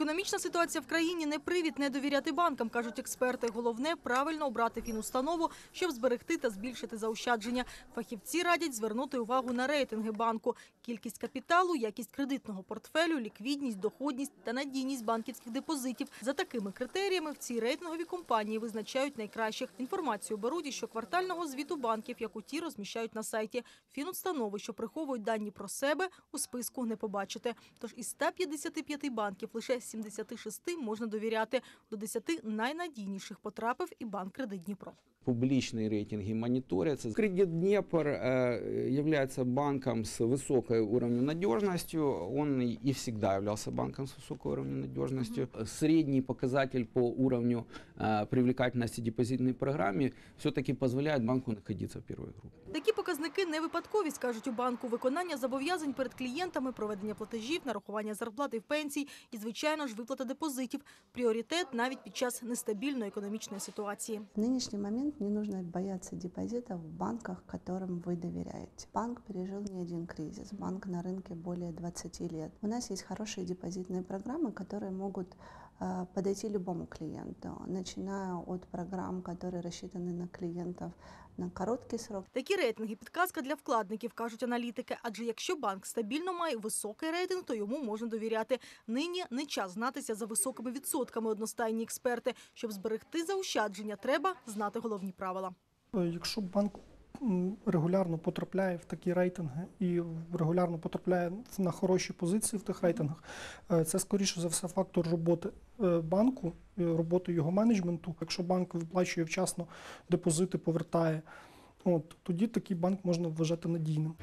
Економічна ситуація в країні не привід не довіряти банкам, кажуть експерти. Головне правильно обрати фінустанову, щоб зберегти та збільшити заощадження. Фахівці радять звернути увагу на рейтинги банку: кількість капіталу, якість кредитного портфелю, ліквідність, доходність та надійність банківських депозитів. За такими критеріями в цій рейтинговій компанії визначають найкращих. Інформацію беруть із щоквартального звіту банків, яку ті розміщають на сайті. Фінустанови, що приховують дані про себе, у списку не побачите. Тож із 155 банків лише 76 можна довіряти. До 10 найнадійніших потрапив і банк «Кредит Дніпро» Публичные рейтинги мониторятся. Кредит Днепр э, является банком с высокой уровнем надежностью. Он и и всегда являлся банком с высокой уровнем надежностью. Средний показатель по уровню э, привлекательности депозитной программе все-таки позволяет банку находиться в первой группе. Такі показники не випадковість, кажуть у банку. Виконання зобов'язань перед клієнтами, проведення платежів, нарахування зарплат і пенсій і, звичайно ж, виплата депозитів. Пріоритет навіть під час нестабільної економічної ситуації. В нынешний момент не нужно бояться депозитов в банках, которым вы доверяете. Банк пережил не один кризис, банк на рынке более 20 лет. У нас есть хорошие депозитные программы, которые могут подойти любому клиенту, начиная от программ, которые рассчитаны на клиентов на короткий срок, Такі рейтинги – підказка для вкладників, кажуть аналітики. Адже якщо банк стабільно має високий рейтинг, то йому можна довіряти. Нині не час знатися за високими відсотками одностайні експерти. Щоб зберегти заощадження, треба знати головні правила. Якщо банк регулярно потрапляє в такі рейтинги і регулярно потрапляє на хороші позиції в тих рейтингах, е, це скоріше за все фактор роботи е, банку, роботи його менеджменту. Якщо банк виплачує вчасно депозити, повертає, от тоді такий банк можна вважати надійним.